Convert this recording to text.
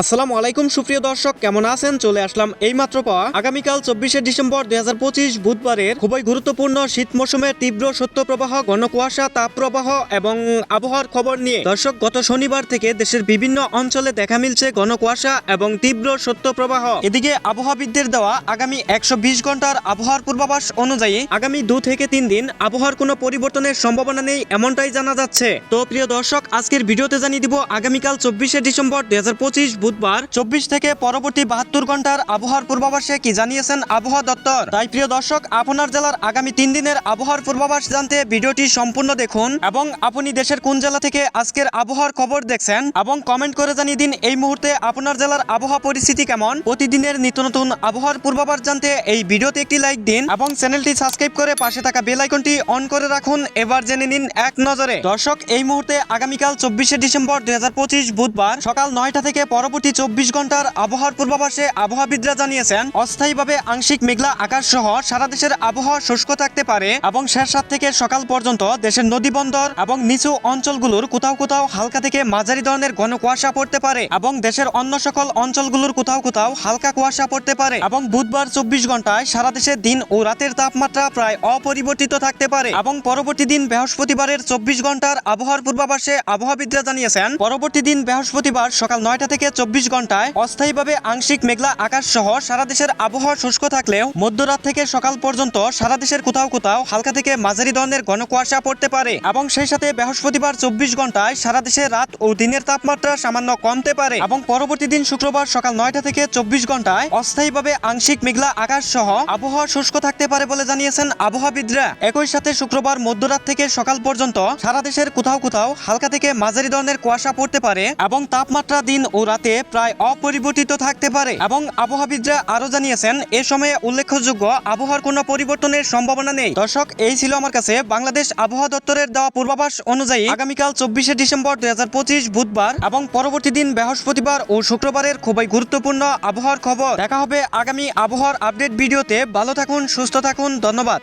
আসসালামু আলাইকুম, সুপ্রিয় দর্শক, কেমন আছেন? চলে আসলাম এইমাত্র পাওয়া। আগামীকাল চব্বিশে ডিসেম্বর দুই হাজার পঁচিশ বুধবারের খুবই গুরুত্বপূর্ণ শীত মৌসুমের তীব্র সত্য প্রবাহ ঘন কুয়াশা তাপ প্রবাহ এবং আবহাওয়ার খবর নিয়ে। দর্শক, গত শনিবার থেকে দেশের বিভিন্ন অঞ্চলে দেখা মিলছে ঘন কুয়াশা এবং তীব্র সত্য প্রবাহ এদিকে আবহাওয়াবিদদের দেওয়া আগামী একশো বিশ ঘণ্টার আবহাওয়ার পূর্বাভাস অনুযায়ী আগামী দু থেকে তিন দিন আবহাওয়ার কোনো পরিবর্তনের সম্ভাবনা নেই এমনটাই জানা যাচ্ছে। তো প্রিয় দর্শক, আজকের ভিডিওতে জানিয়ে দিব, আগামীকাল চব্বিশে ডিসেম্বর দুই হাজার পঁচিশ বুধবার চব্বিশ থেকে পরবর্তী বাহাত্তর ঘণ্টার আবহাওয়ার পূর্বাভাসে কি জানিয়েছেন আবহাওয়া দপ্তর? তাই প্রিয় দর্শক, আপনার জেলার আগামী তিন দিনের আবহাওয়ার পূর্বাভাস জানতে ভিডিওটি সম্পূর্ণ দেখুন এবং আপনি দেশের কোন জেলা থেকে আজকের আবহাওয়ার খবর দেখছেন এবং কমেন্ট করে জানিয়ে দিন এই মুহূর্তে আপনার জেলার আবহাওয়া পরিস্থিতি কেমন। প্রতিদিনের নিত্য নতুন আবহাওয়ার পূর্বাভাস জানতে এই ভিডিওতে একটি লাইক দিন এবং চ্যানেলটি সাবস্ক্রাইব করে পাশে থাকা বেল আইকনটি অন করে রাখুন। এবার জেনে নিন এক নজরে। দর্শক, এই মুহূর্তে আগামীকাল চব্বিশে ডিসেম্বর দুই হাজার পঁচিশ বুধবার সকাল নয়টা থেকে পরবর্তী চব্বিশ ঘণ্টার আবহাওয়ার পূর্বাভাসে আবহাওয়াবিদরা জানিয়েছেন, অস্থায়ীভাবে আংশিক মেঘলা আকাশ সহ সারা দেশের আবহাওয়া শুষ্ক থাকতে পারে এবং শেষ রাত থেকে সকাল পর্যন্ত দেশের নদী বন্দর এবং নিচু অঞ্চলগুলোর কোথাও কোথাও হালকা থেকে মাঝারি ধরনের ঘন কুয়াশা পড়তে পারে এবং দেশের অন্য সকল অঞ্চলগুলোর কোথাও কোথাও হালকা কুয়াশা পড়তে পারে এবং বুধবার চব্বিশ ঘন্টায় সারা দেশে দিন ও রাতের তাপমাত্রা প্রায় অপরিবর্তিত থাকতে পারে এবং পরবর্তী দিন বৃহস্পতিবারের চব্বিশ ঘণ্টার আবহাওয়ার পূর্বাভাসে আবহাওয়াবিদরা জানিয়েছেন, পরবর্তী দিন বৃহস্পতিবার সকাল নয়টা থেকে চব্বিশ ঘন্টায় অস্থায়ীভাবে আংশিক মেঘলা আকাশ সহ সারা দেশের আবহাওয়া শুষ্ক থাকলেও মধ্যরাত থেকে সকাল পর্যন্ত সারা দেশের কোথাও কোথাও হালকা থেকে মাঝারি ধরনের ঘন কুয়াশা পড়তে পারে এবং সেই সাথে বৃহস্পতিবার চব্বিশ ঘন্টায় সারা দেশে রাত ও দিনের তাপমাত্রা সামান্য কমতে পারে এবং পরবর্তী দিন শুক্রবার সকাল নয়টা থেকে চব্বিশ ঘন্টায় অস্থায়ীভাবে আংশিক মেঘলা আকাশ সহ আবহাওয়া শুষ্ক থাকতে পারে বলে জানিয়েছেন আবহাওয়াবিদরা। একই সাথে শুক্রবার মধ্যরাত থেকে সকাল পর্যন্ত সারা দেশের কোথাও কোথাও হালকা থেকে মাঝারি ধরনের কুয়াশা পড়তে পারে এবং তাপমাত্রা দিন ও রাতে প্রায় অপরিবর্তিত থাকতে পারে। এবং আবহাওয়াবিদরা আরও জানিয়েছেন, এ সময়ে উল্লেখযোগ্য আবহাওয়ার কোনো পরিবর্তনের সম্ভাবনা নেই। দর্শক, এই ছিল আমার কাছে বাংলাদেশ আবহাওয়া দপ্তরের দেওয়া পূর্বাভাস অনুযায়ী আগামীকাল চব্বিশে ডিসেম্বর দুই হাজার পঁচিশ বুধবার এবং পরবর্তী দিন বৃহস্পতিবার ও শুক্রবারের খুবই গুরুত্বপূর্ণ আবহাওয়ার খবর। দেখা হবে আগামী আবহাওয়ার আপডেট ভিডিওতে। ভালো থাকুন, সুস্থ থাকুন, ধন্যবাদ।